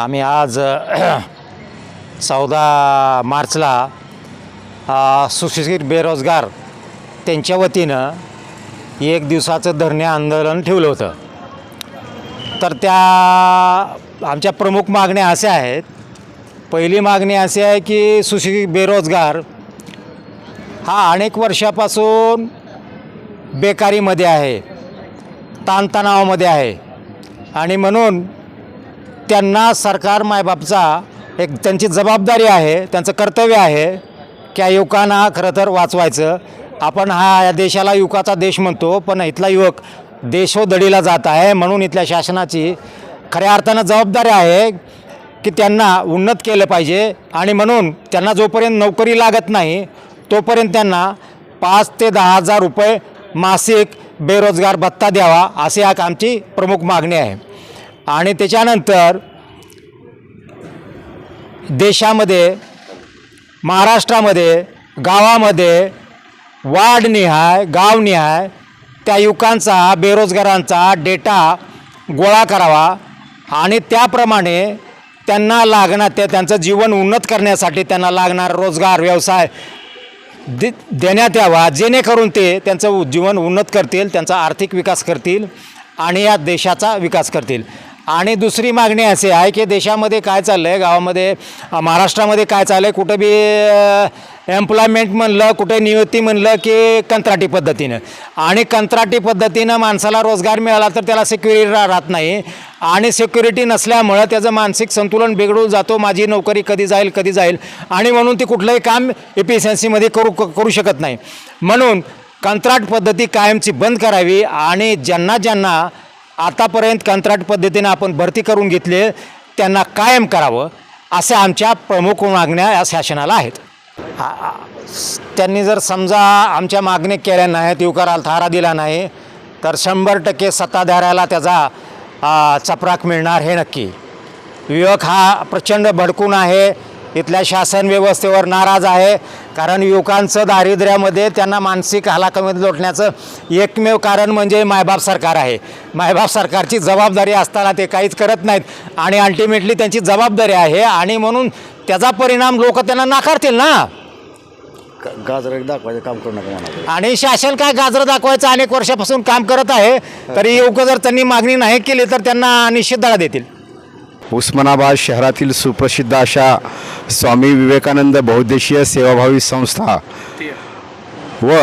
आम्ही आज चौदा मार्चला सुशिक्षित बेरोजगार त्यांच्या वतीनं एक दिवसाचं धरणे आंदोलन ठेवलं होतं. तर त्या आमच्या प्रमुख मागण्या अशा आहेत. पहिली मागणी अशी आहे की सुशिक्षित बेरोजगार हा अनेक वर्षापासून बेकारीमध्ये आहे ताणतणावामध्ये आहे. आणि म्हणून त्यांना सरकार मायबापचा एक त्यांची जबाबदारी आहे त्यांचं कर्तव्य आहे की या युवकांना खरं तर वाचवायचं. आपण हा या देशाला युवकाचा देश म्हणतो पण इथला युवक देशोधडीला जात आहे म्हणून इथल्या शासनाची खऱ्या अर्थानं जबाबदारी आहे की त्यांना उन्नत केलं पाहिजे आणि म्हणून त्यांना जोपर्यंत नोकरी लागत नाही तोपर्यंत त्यांना पाच ते दहा हजार रुपये मासिक बेरोजगार भत्ता द्यावा अशी एक आमची प्रमुख मागणी आहे. आणि त्याच्यानंतर देशामध्ये महाराष्ट्रामध्ये गावामध्ये वार्डनिहाय गावनिहाय त्या युवकांचा बेरोजगारांचा डेटा गोळा करावा आणि त्याप्रमाणे त्यांना लागणार ते त्यांचं जीवन उन्नत करण्यासाठी त्यांना लागणार रोजगार व्यवसाय दे देण्यात यावा जेणेकरून ते त्यांचं जीवन उन्नत करतील त्यांचा आर्थिक विकास करतील आणि या देशाचा विकास करतील. आणि दुसरी मागणी अशी आहे की देशामध्ये काय चाललं आहे गावामध्ये महाराष्ट्रामध्ये काय चाललं आहे कुठं बी एम्प्लॉयमेंट म्हणलं कुठे नियुक्ती म्हणलं की कंत्राटी पद्धतीनं. आणि कंत्राटी पद्धतीनं माणसाला रोजगार मिळाला तर त्याला सिक्युरिटी राहत नाही. आणि सिक्युरिटी नसल्यामुळं त्याचं मानसिक संतुलन बिघडून जातो माझी नोकरी कधी जाईल कधी जाईल. आणि म्हणून ती कुठलंही काम एफिशियन्सीमध्ये करू करू शकत नाही. म्हणून कंत्राट पद्धती कायमची बंद करावी आणि ज्यांना ज्यांना आतापर्यंत कंत्राट पद्धतीने आपण भरती करून घेतले त्यांना कायम करावं असे आमच्या प्रमुख मागण्या या शासनाला आहेत. त्यांनी जर समजा आमच्या मागणी केल्या नाहीत युवकाराला थारा दिला नाही तर शंभर टक्के सत्ताधाऱ्याला त्याचा चपराक मिळणार हे नक्की. युवक हा प्रचंड भडकून आहे इथल्या शासन व्यवस्थेवर नाराज आहे कारण युवकांचं दारिद्र्यामध्ये त्यांना मानसिक हलाखीमध्ये लोटण्याचं एकमेव कारण म्हणजे मायबाप सरकार आहे. मायबाप सरकारची जबाबदारी असताना ते काहीच करत नाहीत आणि अल्टिमेटली त्यांची जबाबदारी आहे आणि म्हणून त्याचा परिणाम लोक त्यांना नाकारतील ना? गाजर एक दाखवायचं काम करू नका आणि शासन काय गाजर दाखवायचं? अनेक वर्षापासून काम करत आहे. तरी युवक जर त्यांनी मागणी नाही केली तर त्यांना निश्चित दळा देतील. उस्मानाबाद शहरातील सुप्रसिद्ध अशा स्वामी विवेकानंद बहुद्देशीय सेवाभावी संस्था व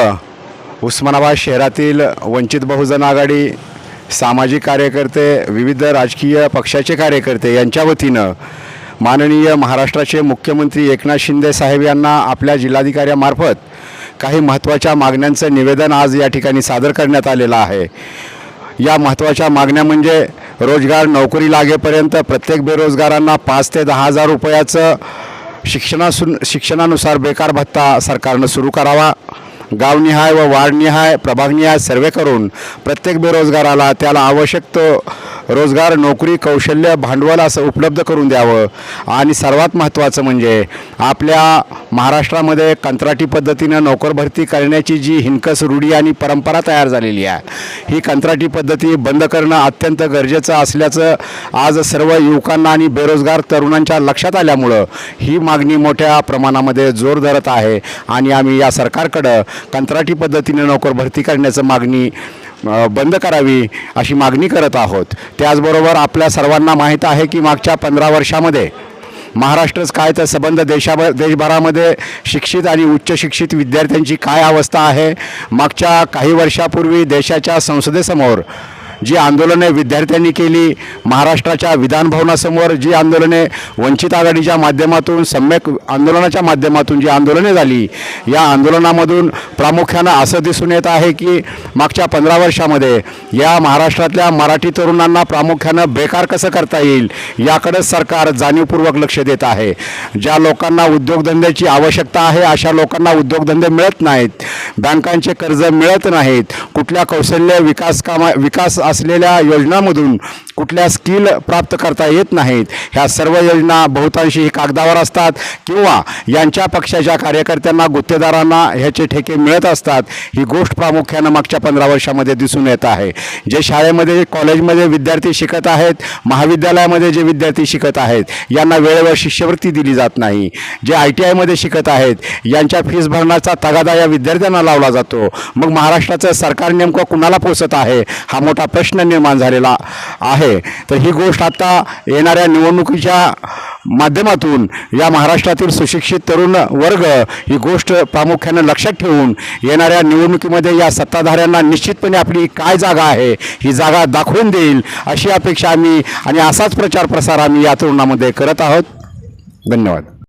उस्मानाबाद शहरातील वंचित बहुजन आघाडी सामाजिक कार्यकर्ते विविध राजकीय पक्षाचे कार्यकर्ते यांच्या वतीनं माननीय महाराष्ट्राचे मुख्यमंत्री एकनाथ शिंदे साहेब यांना आपल्या जिल्हाधिकाऱ्यामार्फत काही महत्त्वाच्या मागण्यांचं निवेदन आज या ठिकाणी सादर करण्यात आलेलं आहे. या महत्त्वाच्या मागण्या म्हणजे रोजगार नोकरी लागेपर्यंत प्रत्येक बेरोजगारांना पाच ते दहा हजार रुपयाचं शिक्षणासून शिक्षणानुसार बेकार भत्ता सरकारनं सुरू करावा. गावनिहाय व वार्डनिहाय प्रभागनिहाय सर्वे करून प्रत्येक बेरोजगाराला त्याला आवश्यक तो रोजगार नोकरी कौशल्य भांडवल असं उपलब्ध करून द्यावं. आणि सर्वात महत्त्वाचं म्हणजे आपल्या महाराष्ट्रामध्ये कंत्राटी पद्धतीनं नोकर भरती करण्याची जी हिंकस रूढी आणि परंपरा तयार झालेली आहे ही कंत्राटी पद्धती बंद करणं अत्यंत गरजेचं असल्याचं आज सर्व युवकांना आणि बेरोजगार तरुणांच्या लक्षात आल्यामुळं ही मागणी मोठ्या प्रमाणामध्ये जोर धरत आहे. आणि आम्ही या सरकारकडं कंत्राटी पद्धतीने नोकर भरती करण्याचं मागणी बंद करावी अशी मागणी करत आहोत. त्याचबरोबर आपल्या सर्वांना माहीत आहे की मागच्या पंधरा वर्षामध्ये महाराष्ट्रच काय तर संबंध देशाभर देशभरामध्ये शिक्षित आणि उच्च शिक्षित विद्यार्थ्यांची काय अवस्था आहे? मागच्या काही वर्षापूर्वी देशाच्या संसदेसमोर जी आंदोलने विद्यार्थ्यांनी केली महाराष्ट्राच्या विधानभवनासमोर जी आंदोलने वंचित आघाडीच्या माध्यमातून सम्यक आंदोलनाच्या माध्यमातून जी आंदोलने झाली या आंदोलनामधून प्रामुख्यानं असं दिसून येत आहे की मागच्या पंधरा वर्षामध्ये या महाराष्ट्रातल्या मराठी तरुणांना प्रामुख्यानं बेकार कसं करता येईल याकडंच सरकार जाणीवपूर्वक लक्ष देत आहे. ज्या लोकांना उद्योगधंद्याची आवश्यकता आहे अशा लोकांना उद्योगधंदे मिळत नाहीत. बँकांचे कर्ज मिळत नाहीत. कुठल्या कौशल्य विकास कामा विकास असलेल्या योजनांमधून कुठल्या स्किल प्राप्त करता येत नाहीत. ह्या सर्व योजना बहुतांशी ही कागदावर असतात. किंवा यांच्या पक्षाच्या कार्यकर्त्यांना गुत्तेदारांना ह्याचे ठेके मिळत असतात. ही गोष्ट प्रामुख्यानं मागच्या पंधरा वर्षामध्ये दिसून येत आहे. जे शाळेमध्ये कॉलेजमध्ये विद्यार्थी शिकत आहेत महाविद्यालयामध्ये जे विद्यार्थी शिकत आहेत यांना वेळेवर शिष्यवृत्ती दिली जात नाही. जे आय टी आयमध्ये शिकत आहेत यांच्या फीस भरण्याचा तगादा या विद्यार्थ्यांना लावला जातो. मग महाराष्ट्राचं सरकार नेमकं कुणाला पोचत आहे? हा मोठा प्रश्न निर्माण झालेला आहे. आहे. तर ही गोष्ट आता येणाऱ्या निवडणुकीच्या माध्यमातून या महाराष्ट्रातील सुशिक्षित तरुण वर्ग ही गोष्ट प्रामुख्यानं लक्षात ठेवून येणाऱ्या निवडणुकीमध्ये या सत्ताधाऱ्यांना निश्चितपणे आपली काय जागा आहे ही जागा दाखवून देईल अशी अपेक्षा आम्ही आणि असाच प्रचार प्रसार आम्ही या तरुणामध्ये करत आहोत. धन्यवाद.